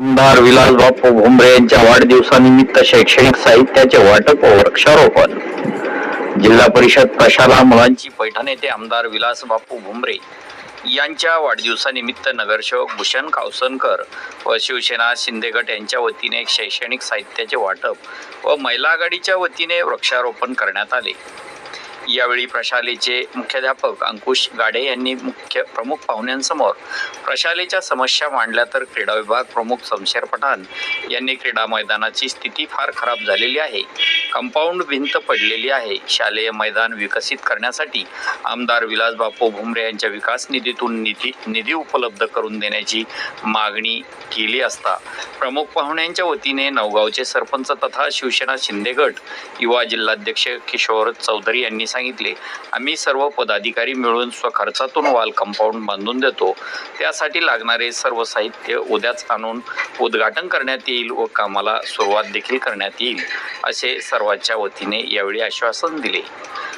आमदार विलास बापू भुमरे यांच्या वाढदिवसानिमित्त शैक्षणिक साहित्याचे वाटप व वृक्षारोपण. जिल्हा परिषद प्रशाला मुलांची पैठण येथे आमदार विलास बापू भुमरे यांच्या वाढदिवसानिमित्त नगरसेवक भूषण कावसनकर व शिवसेना शिंदे गट यांच्या वतीने शैक्षणिक साहित्याचे वाटप व महिला आघाडीच्या वतीने वृक्षारोपण करण्यात आले. यावेळी प्रशालेचे मुख्याध्यापक अंकुश गाडे यांनी मुख्य प्रमुख पाहुण्यांसमोर प्रशालेच्या समस्या मांडल्या तर क्रीडा विभाग प्रमुख शमशेर पठाण यांनी क्रीडा मैदानाची स्थिती फार खराब झालेली आहे. कंपाऊंड भिंत पडलेली आहे. शालेय मैदान विकसित करण्यासाठी आमदार विलास बापू भुमरे यांच्या विकास निधीतून निधी निधी उपलब्ध करून देण्याची मागणी केली असता प्रमुख पाहुण्यांच्या वतीने नवगावचे सरपंच तथा शिवसेना शिंदेगट युवा जिल्हाध्यक्ष किशोर चौधरी यांनी सांगितले आम्ही सर्व पदाधिकारी मिळून स्वखर्चातून वाल कंपाऊंड बांधून देतो. त्यासाठी लागणारे सर्व साहित्य उद्याच आणून उद्घाटन करण्यात येईल व कामाला सुरुवात देखील करण्यात येईल असे सर्वांच्या वतीने यावेळी आश्वासन दिले.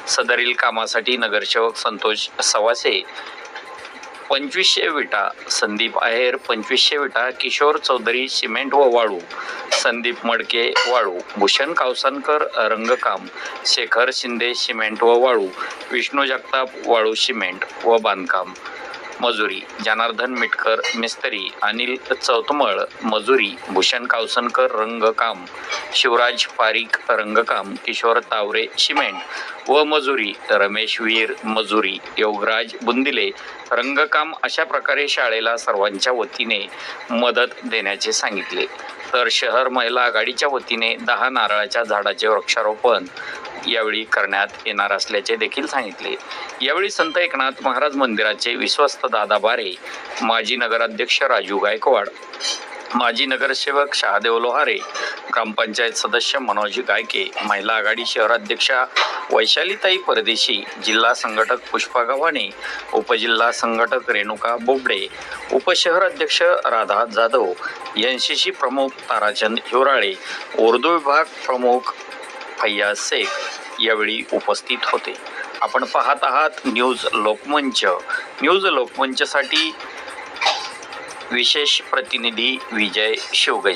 सदरील कामासाठी नगरसेवक संतोष सवासे पंचवीसशे विटा संदीप आहेर पंचवीसशे विटा किशोर चौधरी सिमेंट व वाळू संदीप मडके वाळू भूषण कावसानकर रंगकाम शेखर शिंदे सिमेंट व वाळू विष्णू जगताप वाळू सिमेंट व बांधकाम. मजुरी जनार्दन मिटकर मिस्त्री अनिल चौतमळ मजुरी भूषण कावसनकर रंगकाम शिवराज पारीख रंगकाम किशोर तावरे सिमेंट व मजुरी रमेश वीर मजुरी योगराज बुंदिले रंगकाम अशा प्रकारे शाळेला सर्वांच्या वतीने मदत देण्याचे सांगितले. तर शहर महिला आघाडीच्या वतीने दहा नारळाच्या झाडाचे वृक्षारोपण यावेळी करण्यात येणार असल्याचे देखील सांगितले. यावेळी संत एकनाथ महाराज मंदिराचे विश्वस्त दादा बारे माजी नगराध्यक्ष राजू गायकवाड माजी नगरसेवक शहादेव लोहारे ग्रामपंचायत सदस्य मनोज गायके महिला आघाडी शहराध्यक्षा वैशालीताई परदेशी जिल्हा संघटक पुष्पा गव्हाणे उपजिल्हा संघटक Renuka Bobde उपशहराध्यक्ष Radha Jadhav N C C प्रमुख ताराचंद हिवराळे उर्दू विभाग प्रमुख फैयाज शेख यावेळी उपस्थित होते. आपण पाहत आहात न्यूज लोकमंच. न्यूज लोकमंचसाठी विशेष प्रतिनिधी विजय शिवगज.